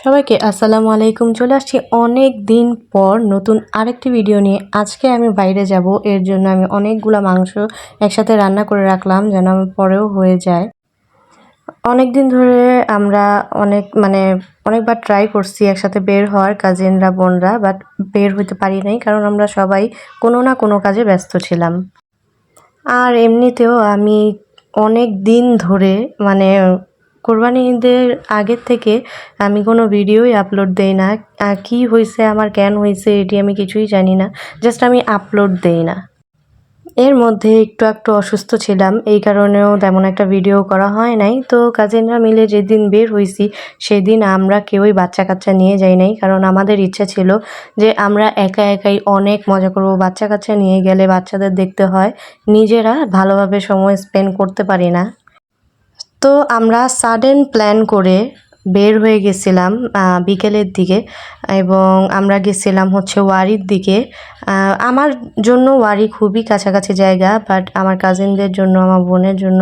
সবাইকে আসসালামু আলাইকুম। চলে আসছি অনেক দিন পর নতুন আরেকটি ভিডিও নিয়ে। আজকে আমি বাইরে যাব, এর জন্য আমি অনেকগুলো মাংস একসাথে রান্না করে রাখলাম যেন আমার পরেও হয়ে যায়। অনেক দিন ধরে আমরা অনেক মানে অনেকবার ট্রাই করছি একসাথে বের হওয়ার কাজিনরা বোনরা বাট বের হইতে পারি নাই কারণ আমরা সবাই কোনো না কোনো কাজে ব্যস্ত ছিলাম। আর এমনিতেও আমি অনেক দিন ধরে মানে কোরবানি ঈদের আগের থেকে আমি কোনো ভিডিওই আপলোড দেই না। কি হয়েছে আমার কেন হয়েছে এটি আমি কিছুই জানি না। জাস্ট আমি আপলোড দেই না। এর মধ্যে একটু একটু অসুস্থ ছিলাম, এই কারণেও তেমন একটা ভিডিও করা হয় নাই। তো কাজিনরা মিলে যেদিন বের হয়েছি সেদিন আমরা কেউই বাচ্চা কাচ্চা নিয়ে যাই নাই, কারণ আমাদের ইচ্ছা ছিল যে আমরা একা একাই অনেক মজা করব। বাচ্চা কাচ্চা নিয়ে গেলে বাচ্চাদের দেখতে হয়, নিজেরা ভালোভাবে সময় স্পেন্ড করতে পারি না। তো আমরা সাডেন প্ল্যান করে বের হয়ে গেছিলাম বিকেলের দিকে এবং আমরা গেছিলাম হচ্ছে ওয়ারির দিকে। আমার জন্য ওয়ারি খুবই কাছাকাছি জায়গা বাট আমার কাজিনদের জন্য, আমার বোনের জন্য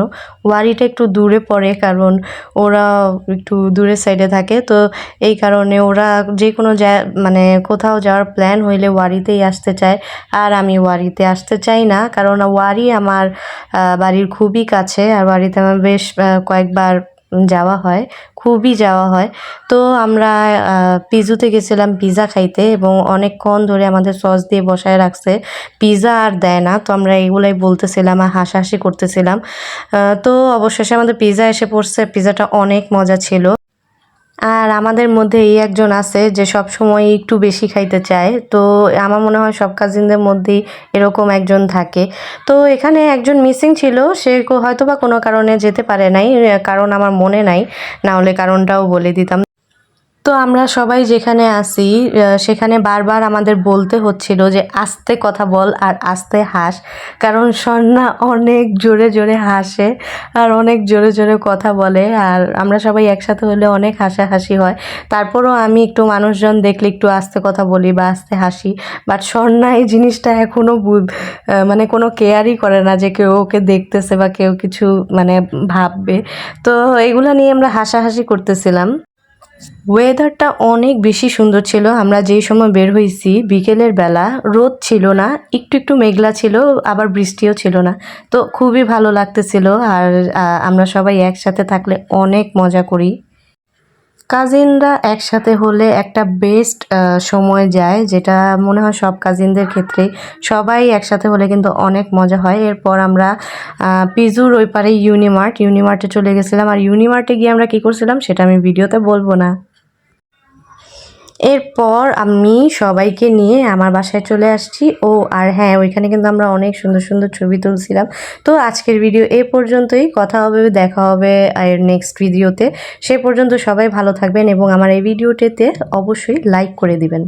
ওয়ারিটা একটু দূরে পড়ে কারণ ওরা একটু দূরের সাইডে থাকে। তো এই কারণে ওরা যে কোনো মানে কোথাও যাওয়ার প্ল্যান হইলে ওয়ারিতেই আসতে চায়। আর আমি ওয়ারিতে আসতে চাই না, কারণ ওয়ারি আমার বাড়ির খুবই কাছে, আর বাড়িতে আমার বেশ কয়েকবার যাওয়া হয়, খুবই যাওয়া হয়। তো আমরা পিজুতে গেছিলাম পিজা খাইতে এবং অনেকক্ষণ ধরে আমাদের সস দিয়ে বসায় রাখছে। পিজা আর দেয় না, তো আমরা এগুলাই বলতেছিলাম আর হাসাহাসি করতেছিলাম। তো অবশেষে আমাদের পিজা এসে পড়ছে, পিজাটা অনেক মজা ছিল। আর আমাদের মধ্যে এই একজন আছে যে সব সময় একটু বেশি খাইতে চায়। তো আমার মনে হয় সব কাজিনদের মধ্যেই এরকম একজন থাকে। তো এখানে একজন মিসিং ছিল, সে হয়তো বা কোনো কারণে যেতে পারে নাই, কারণ আমার মনে নাই। না হলে কারণটাও বলে দিতাম। তো আমরা সবাই যেখানে আসি সেখানে বারবার আমাদের বলতে হচ্ছিল যে আস্তে কথা বল আর আস্তে হাস। কারণ সন্না অনেক জোরে জোরে হাসে আর অনেক জোরে জোরে কথা বলে আর আমরা সবাই একসাথে হলে অনেক হাসাহাসি হয়। তারপরও আমি একটু মানুষজন দেখলে একটু আস্তে কথা বলি বা আস্তে হাসি। বাট সন্না এই জিনিসটা এখনও বুধ মানে কোনো কেয়ারই করে না যে কেউ ওকে দেখতেছে বা কেউ কিছু মানে ভাববে। তো এগুলো নিয়ে আমরা হাসাহাসি করতেছিলাম। ওয়েদারটা অনেক বেশি সুন্দর ছিল। আমরা যেই সময় বের হয়েছি বিকেলের বেলা রোদ ছিল না, একটু একটু মেঘলা ছিল, আবার বৃষ্টিও ছিল না। তো খুবই ভালো লাগতেছিল আর আমরা সবাই একসাথে থাকলে অনেক মজা করি। কাজিনরা একসাথে হলে একটা বেস্ট সময় যায়, যেটা মনে হয় সব কাজিনদের ক্ষেত্রে সবাই একসাথে হলে কিন্তু অনেক মজা হয়। এরপর আমরা পিজুর ওই পারে ইউনিমার্ট ইউনিমার্টে চলে গেছিলাম। আর ইউনিমার্টে গিয়ে আমরা কী করছিলাম, সেটা আমি ভিডিওতে বলব না। এরপর আমি সবাইকে নিয়ে আমার বাসায় চলে আসছি। ও, আর হ্যাঁ ওইখানে কিন্তু আমরা অনেক সুন্দর সুন্দর ছবি তুলছিলাম। তো আজকের ভিডিও এ পর্যন্তই। কথা হবে, দেখা হবে, আর নেক্সট ভিডিওতে সে পর্যন্ত সবাই ভালো থাকবেন এবং আমার এই ভিডিওটিতে অবশ্যই লাইক করে দিবেন।